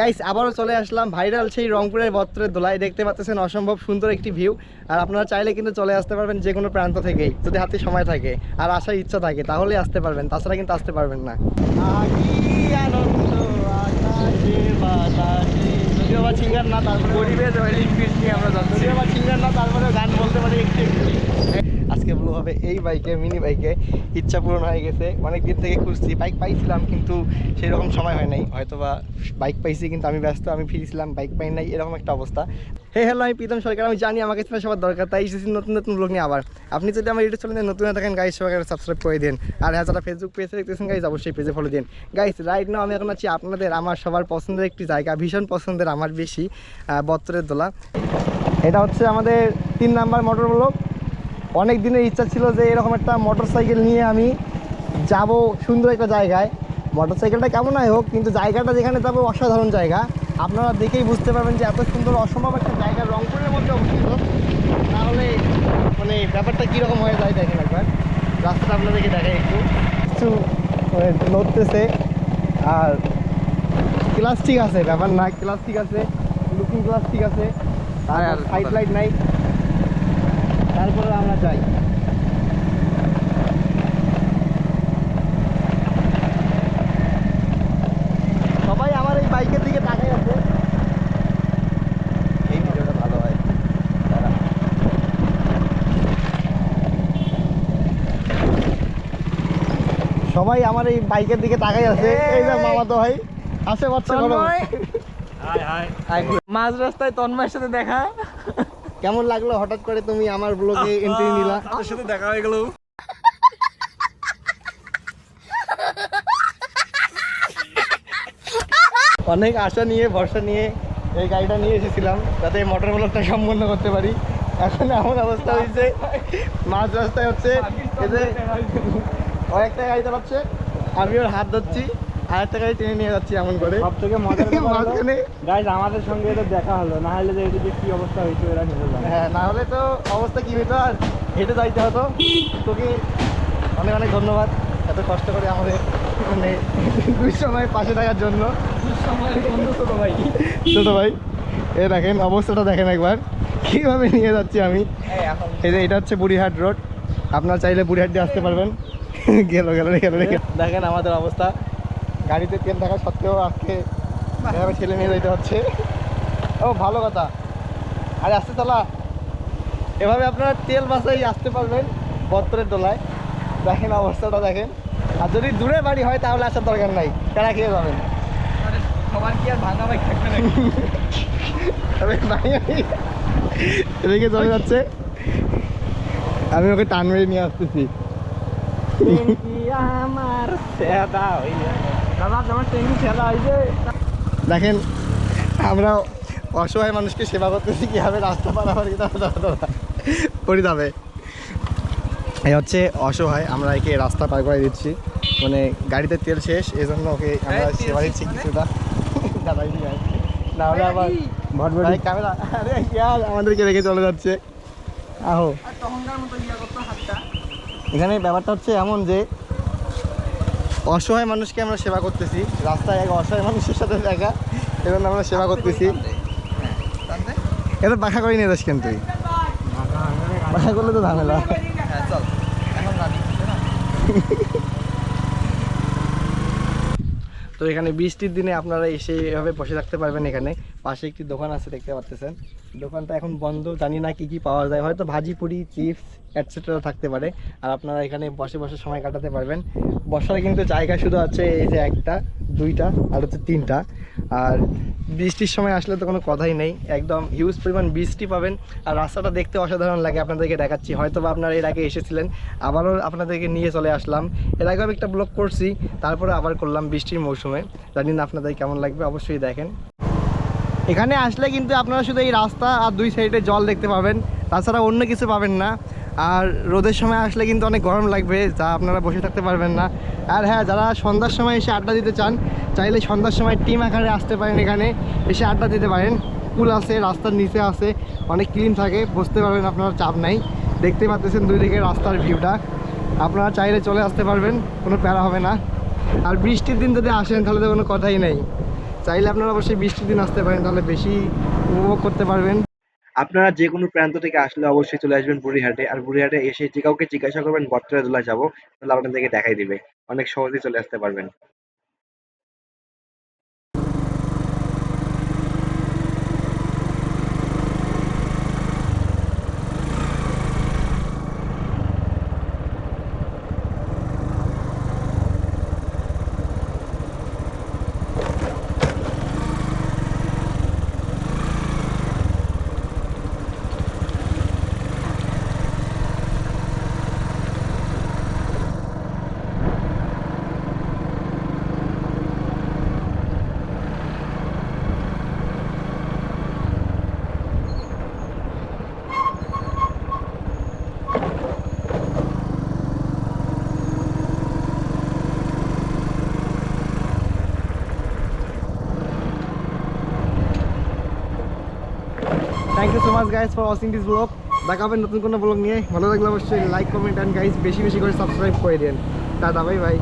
Guys আবারও চলে আসলাম viral সেই রংপুরের বত্রের দোলায়। দেখতে পাচ্ছেন অসম্ভব সুন্দর একটি ভিউ আর আপনারা চাইলে কিন্তু চলে আসতে পারবেন যে কোনো প্রান্ত থেকেই যদি হাতে সময় থাকে আর আসার ইচ্ছা থাকে তাহলে আসতে পারবেন তাছাড়া কিন্তু আসতে পারবেন না। যদিও বা সিঙ্গার না তারপরে নিয়ে আমরা যাচ্ছি। যদিও বা সিঙ্গার না তারপরে গান বলতে পারি একটু আজকে ব্লু হবে এই বাইকে মিনি বাইকে ইচ্ছা পূরণ হয়ে গেছে। অনেক দিন থেকে খুঁজছি। বাইক পাইছিলাম, কিন্তু সেই রকম সময় হয় নাই। হয়তো বা বাইক পাইছি, কিন্তু আমি ব্যস্ত, আমি ফিরেছিলাম বাইক পাই নাই, এরকম একটা অবস্থা। হে হ্যালো আমি প্রীতম সরকার, আমি জানি আমাকে ছিল সবার দরকার, তাই এসেছি নতুন নতুন ব্লগ নিয়ে আবার। আপনি যদি আমার ইউটিউব চ্যানেলে নতুন থাকেন গাইজ সবাই সাবস্ক্রাইব করে দিন। আর হ্যাঁ যারা ফেসবুক পেজে দেখতেছেন গাইজ অবশ্যই পেজে ফলো দিন। গাইজ রাইট নাও আমি এখন আছি আপনাদের, আমার সবার পছন্দের একটি জায়গা, ভীষণ পছন্দের, আমার বেশি বত্তরের দোলা। এটা হচ্ছে আমাদের তিন নাম্বার মোটর ব্লক অনেক দিনের ইচ্ছা ছিল যে এরকম একটা মোটর সাইকেল নিয়ে আমি যাব সুন্দর একটা জায়গায়। মোটর সাইকেলটা কেমন হয় হোক কিন্তু জায়গাটা যেখানে যাব অসাধারণ জায়গা। আপনারা দেখেই বুঝতে পারবেন যে এত সুন্দর অসম্ভব একটা জায়গা রংপুরের মধ্যে অবস্থিত। তাহলে মানে ব্যাপারটা কীরকম হয়ে যায় দেখেন একবার। রাস্তাটা আপনাদেরকে দেখাই একটু। কিছু মানে নড়তেছে আর ক্লাস ঠিক আছে ব্যাপার না ক্লাস ঠিক আছে লুকিং ক্লাস ঠিক আছে। আর আর সাইড লাইট নাই। তারপরে আমরা যাই। সবাই আমার এই বাইকের দিকে তাকাই আছে। এই ভিডিওটা ভালো হয়। সবাই আমার এই বাইকের দিকে তাকাই আছে। এই! যে মামা তো ভাই। আসে বাচ্চা বলো মাঝ রাস্তায় তন্ময়ের সাথে দেখা। কেমন লাগল? হঠাৎ করে তুমি আমার ব্লগে এন্ট্রি নিলা। তাদের সাথে দেখা হয়ে গেল। অনেক আশা নিয়ে ভরসা নিয়ে এই গাড়িটা নিয়ে এসেছিলাম যাতে এই মোটর ব্লকটা সম্পন্ন করতে পারি। এখন এমন অবস্থা হয়েছে মাঝ রাস্তায় হচ্ছে যে গাড়ি চালাচ্ছে আমি ওর হাত ধরছি। একটা গাড়ি টেনে নিয়ে যাচ্ছি এমন করে। সব থেকে মজার মাঝখানে গাইজ আমাদের সঙ্গে এটা দেখা হলো না হলে যে এদিকে কি অবস্থা হয়েছে এরা নিজে হ্যাঁ না হলে তো অবস্থা কি হতো আর হেঁটে যাইতে হতো। তোকে অনেক অনেক ধন্যবাদ এত কষ্ট করে আমাদের মানে দুই সময় পাশে থাকার জন্য। ছোট ভাই। ছোট ভাই এ দেখেন অবস্থাটা দেখেন একবার। কীভাবে নিয়ে যাচ্ছি আমি? এই যে এটা হচ্ছে বুড়িহাট রোড। আপনারা চাইলে বুড়িহাট দিয়ে আসতে পারবেন। গেল গেল গেল। দেখেন আমাদের অবস্থা। গাড়িতে তেল থাকা সত্ত্বেও আজকে এভাবে ছেলে নিয়ে যেতে হচ্ছে। ও ভালো কথা। আরে আসতে চালা এভাবে আপনারা তেল বাসাই আসতে পারবেন বত্তরের দোলায়। দেখেন অবস্থাটা দেখেন। আর যদি দূরে বাড়ি হয় তাহলে আসার দরকার নাই। কেনা খেয়ে যাবেন। সবার কি আর ভাঙা বাইক থাকবে নাকি? তবে আমি এদিকে চলে যাচ্ছে। আমি ওকে টান মেরে নিয়ে আসতেছি। আমার সেদা হইছে দেখেন আমরা অসহায় মানুষকে সেবা করতেছি কীভাবে রাস্তা পারাপার করি যাবে। এই হচ্ছে অসহায় আমরা একে রাস্তা পার করে দিচ্ছি। মানে গাড়িতে তেল শেষ এই জন্য ওকে আমরা সেবা দিচ্ছি মানে? কিছুটা। দাদাই না হলে আবার ক্যামেরা আরে ইয়ার আমাদেরকে রেখে চলে যাচ্ছে। আহো। ইয়া এখানে ব্যাপারটা হচ্ছে এমন যে অসহায় মানুষকে আমরা সেবা করতেছি। রাস্তায় এক অসহায় মানুষের সাথে দেখা এবং আমরা সেবা করতেছি। এটা বাঁকা করে নিয়ে যাস কেন তুই? করলে তো ঝামেলা। হ্যাঁ চল। এখন রানি না তো এখানে বৃষ্টির দিনে আপনারা এসে এভাবে বসে থাকতে পারবেন এখানে। পাশে একটি দোকান আছে, দেখতে পাচ্ছেন। দোকানটা এখন বন্ধ, জানি না কি কি পাওয়া যায়। হয়তো ভাজি পুরি, চিপস অ্যাটসেট্রা থাকতে পারে। আর আপনারা এখানে বসে বসে সময় কাটাতে পারবেন। বসার কিন্তু জায়গা শুধু আছে এই যে একটা, দুইটা, আর হচ্ছে তিনটা। আর বৃষ্টির সময় আসলে তো কোনো কথাই নেই। একদম হিউজ পরিমাণ বৃষ্টি পাবেন। আর রাস্তাটা দেখতে অসাধারণ লাগে, আপনাদেরকে দেখাচ্ছি। হয়তো বা আপনারা এর আগে এসেছিলেন, আবারও আপনাদেরকে নিয়ে চলে আসলাম। এর আগেও আমি একটা ব্লগ করছি, তারপরে আবার করলাম বৃষ্টির মৌসুমে। জানি না আপনাদের কেমন লাগবে, অবশ্যই দেখেন। এখানে আসলে কিন্তু আপনারা শুধু এই রাস্তা আর দুই সাইডে জল দেখতে পাবেন। তাছাড়া অন্য কিছু পাবেন না। আর রোদের সময় আসলে কিন্তু অনেক গরম লাগবে, যা আপনারা বসে থাকতে পারবেন না। আর হ্যাঁ যারা সন্ধ্যার সময় এসে আড্ডা দিতে চান, চাইলে সন্ধ্যার সময় টিম আকারে আসতে পারেন এখানে, এসে আড্ডা দিতে পারেন। পুল আছে, রাস্তার নিচে আছে, অনেক ক্লিন থাকে, বসতে পারবেন, আপনার চাপ নাই। দেখতে পাচ্ছেন দুই দিকে রাস্তার ভিউটা। আপনারা চাইলে চলে আসতে পারবেন, কোনো প্যারা হবে না। আর বৃষ্টির দিন যদি আসেন, তাহলে তো কোনো কথাই নেই। চাইলে আপনারা অবশ্যই বৃষ্টির দিন আসতে পারেন, তাহলে বেশি উপভোগ করতে পারবেন। আপনারা যে কোনো প্রান্ত থেকে আসলে অবশ্যই চলে আসবেন বুড়িহাটে। আর বুড়িহাটে এসে যে কাউকে জিজ্ঞাসা করবেন, বটতলা দোলা যাব, তাহলে আপনাদেরকে দেখাই দিবে। অনেক সহজেই চলে আসতে পারবেন। Thank you so much guys for watching this blog দেখা হবে নতুন কোনো ব্লগ নিয়ে। ভালো লাগলে অবশ্যই লাইক কমেন্ট অ্যান্ড গাইজ বেশি বেশি করে সাবস্ক্রাইব করে দিন টাটা বাই বাই